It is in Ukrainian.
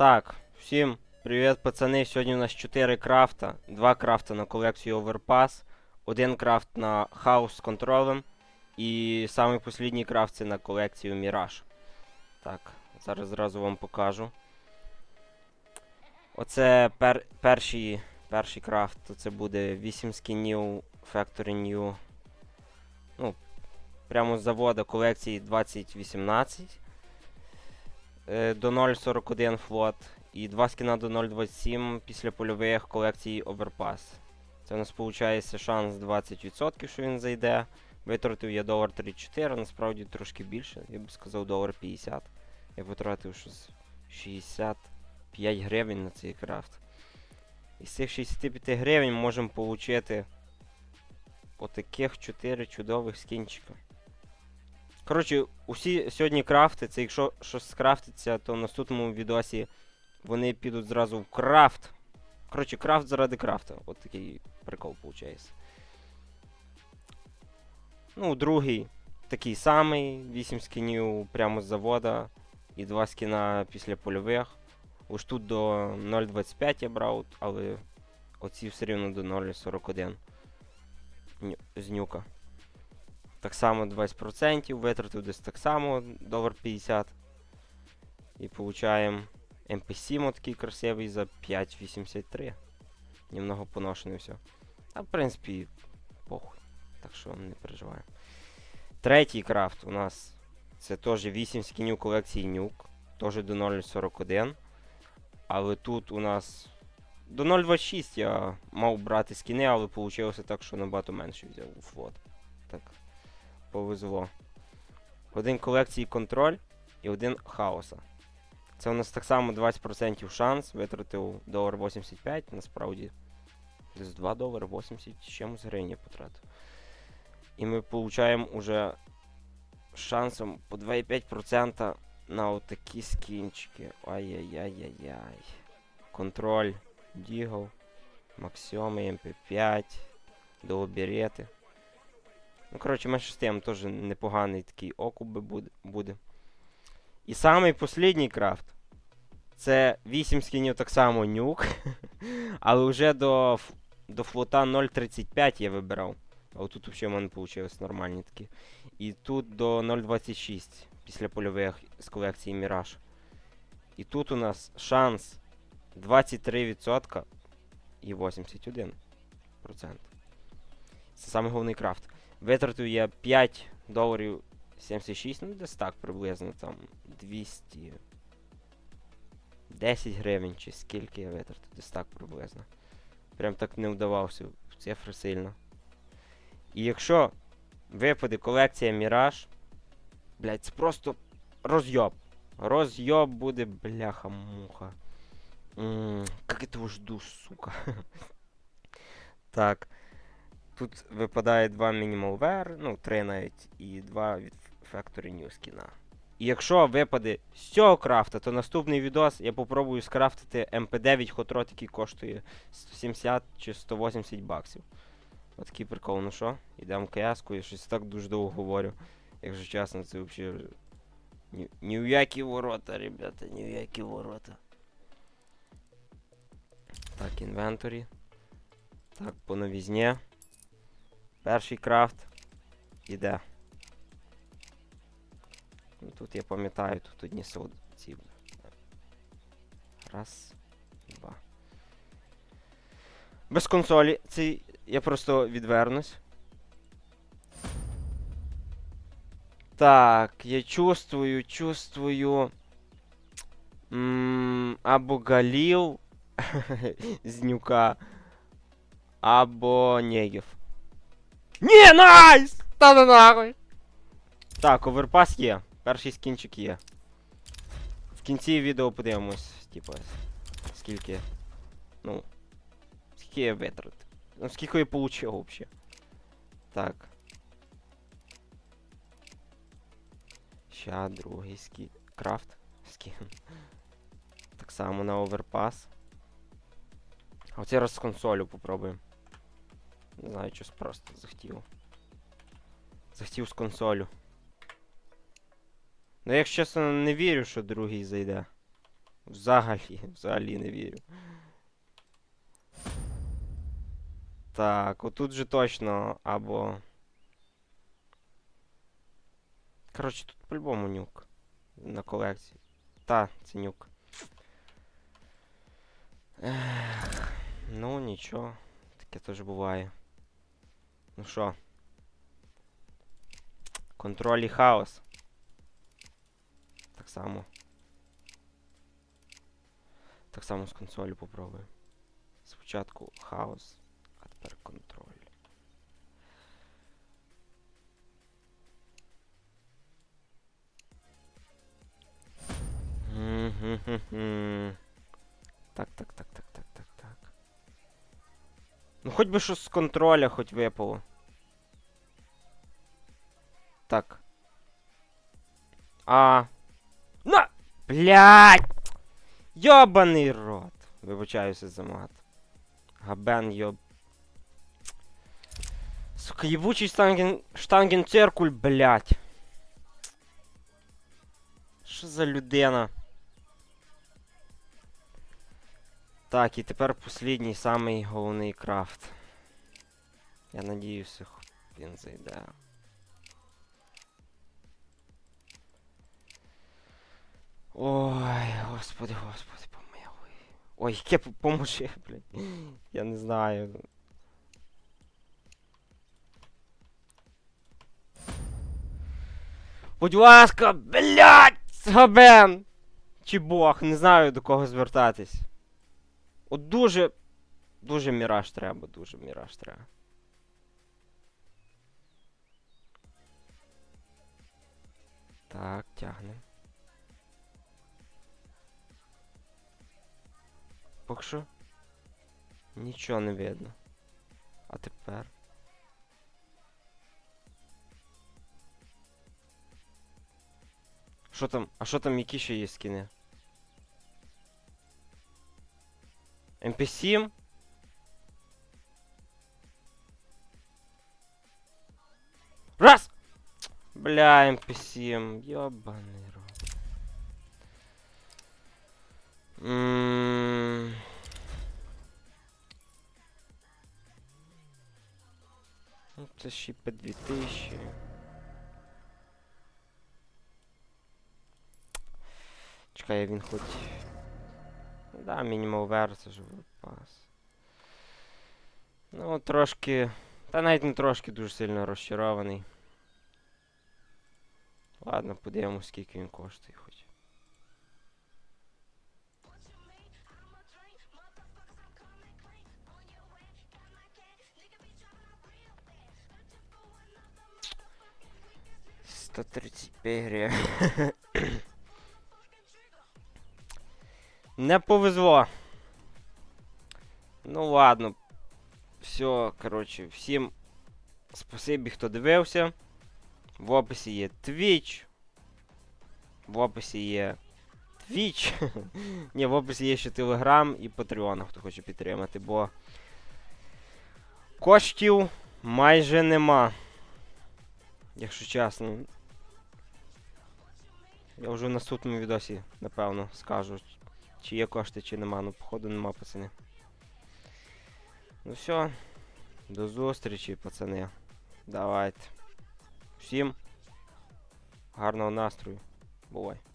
Так, всім привіт, пацани. Сьогодні у нас 4 крафта, 2 крафта на колекцію Overpass, один крафт на хаус з контролем і самий послідній крафт це на колекцію Mirage. Так, зараз зразу вам покажу. Оце пер, перший, перший крафт, то це буде 8 скінів Factory New. Ну, прямо з заводу колекції 2018 е, до 0.41 флот і 2 скіна до 0.27 після польових колекцій Overpass. Це у нас виходить шанс 20%, що він зайде. Витратив я долар 34, насправді трошки більше, я би сказав долар 50. Я потратив щось 65 гривень на цей крафт. Із цих 65 гривень можемо отримати отаких 4 чудових скінчика. Коротше, усі сьогодні крафти, це якщо щось скрафтиться, то в наступному відосі вони підуть зразу в крафт. Коротше, крафт заради крафта. От такий прикол виходить. Ну, другий такий самий, 8 скінів прямо з завода і 2 скіна після польових. Ось тут до 0.25 я брав, але оці все рівно до 0.41 ню- з нюка. Так само 20%, витратив десь так само, долар 50. І получаємо NPC такий красивий за 5.83. Немного поношений все. А в принципі, похуй. Так що не переживаємо. Третій крафт у нас це теж 8 скінів колекції нюк. Теж до 0.41. Але тут у нас до 0.26 я мав брати скіни, але вийшло так, що набагато менше взяв флот. Так, повезло. Один колекції контроль і один хаоса. Це у нас так само 20% шанс. Витратив долар 85, насправді. Десь 2 долари 80 з чимось гривень потратив. І ми получаємо уже шансом по 2,5% на отакі скінчики. Ай-яй-яй-яй-яй. Контроль, Дігл, Максиоми, МП5, Долоберети. Ну, коротше, менше тим теж непоганий такий окуп буде-. І самий послідній крафт. Це 8 скінів так само нюк. Але вже до, до флота 0.35 я вибирав. А отут взагалі в мене вийшло нормальні такі. І тут до 0.26 після польових з колекції Міраж. І тут у нас шанс 23% і 81%. Це самий головний крафт. Витратив я 5 доларів 76, ну десь так приблизно там 200. 10 гривень чи скільки я витратив, десь так приблизно. Прям так не вдавався в цифри сильно. І якщо випаде колекція Міраж, блядь, це просто розйоб. Розйоб буде, бляха-муха. Ммм, как этого жду, сука. так. Тут випадає два Minimal Wear, ну, три навіть, і два від Factory New скіна. І якщо випаде з цього крафта, то наступний відос я попробую скрафтити MP9 хотрот, який коштує 170 чи 180 баксів. Отакий прикол, ну що, йдемо каяску, я щось так дуже довго говорю. Якщо чесно, це взагалі. Ні, ні в які ворота, ребята, ні в які ворота. Так, інвенторі. Так, по новізні. Перший крафт. Іде. Ну, тут я пам'ятаю, тут одні ці. Раз, два. Без консолі. Це я просто відвернусь. Так, я чувствую, чувствую. М, або Галіл з нюка, або Негів. Ні, найс! Та ну нахуй! Так, оверпас є. Перший скінчик є. В кінці відео подивимось, типа, скільки. Ну. Скільки я витратив. Ну, скільки я получив вообще. Так. Ща другий скін. Крафт. Скін. Так само на оверпас. А оцей раз з консолю попробуємо. Не знаю, щось просто захотів. Захотів з консолю. Ну, якщо чесно, не вірю, що другий зайде. Взагалі, взагалі не вірю. Так, отут же точно або. Коротше, тут по-любому нюк. На колекції. Та, це нюк. Ех, ну нічого. Таке теж буває. Ну що? Контроль і хаос. Так само. Так само з консолі попробую. Спочатку хаос, а тепер контроль. Так, так, так, так, так, так, так. Ну хоч би що з контроля хоч випало. Так. А. На! Блядь! Йобаний рот! Вибачаюся за мат. Габен йоб. Сука, ебучий штанген... штангенциркуль, блядь. Що за людина? Так, і тепер послідній самий головний крафт. Я надіюся, він зайде. Господи, господи, помилуй. Ой, яке поможи, блядь. Я не знаю. Будь ласка, блядь, Габен! Чи Бог, не знаю до кого звертатись. От дуже. Дуже міраж треба, дуже міраж треба. Так, тягнем. Поки що. Нічого не видно. А тепер. Що там? А що там, які ще є скини? MP7? Раз! Бля, MP7, ёбаный Рот. Ну, це ще по 2000. Чекай, він хоч. Да, мінімал вер, це ж пас. Ну, трошки. Та навіть не трошки дуже сильно розчарований. Ладно, подивимось, скільки він коштує хоч. Сто тридцять гривень. Не повезло. Ну ладно. Все, коротше, всім спасибі, хто дивився. В описі є Twitch. В описі є Twitch. Ні, в описі є ще Telegram і Patreon, хто хоче підтримати, бо коштів майже нема. Якщо чесно. Я вже в наступному відосі, напевно, скажу, чи є кошти, чи нема. Ну, походу нема, пацани. Ну все. До зустрічі, пацани. Давайте. Всім гарного настрою. Бувай.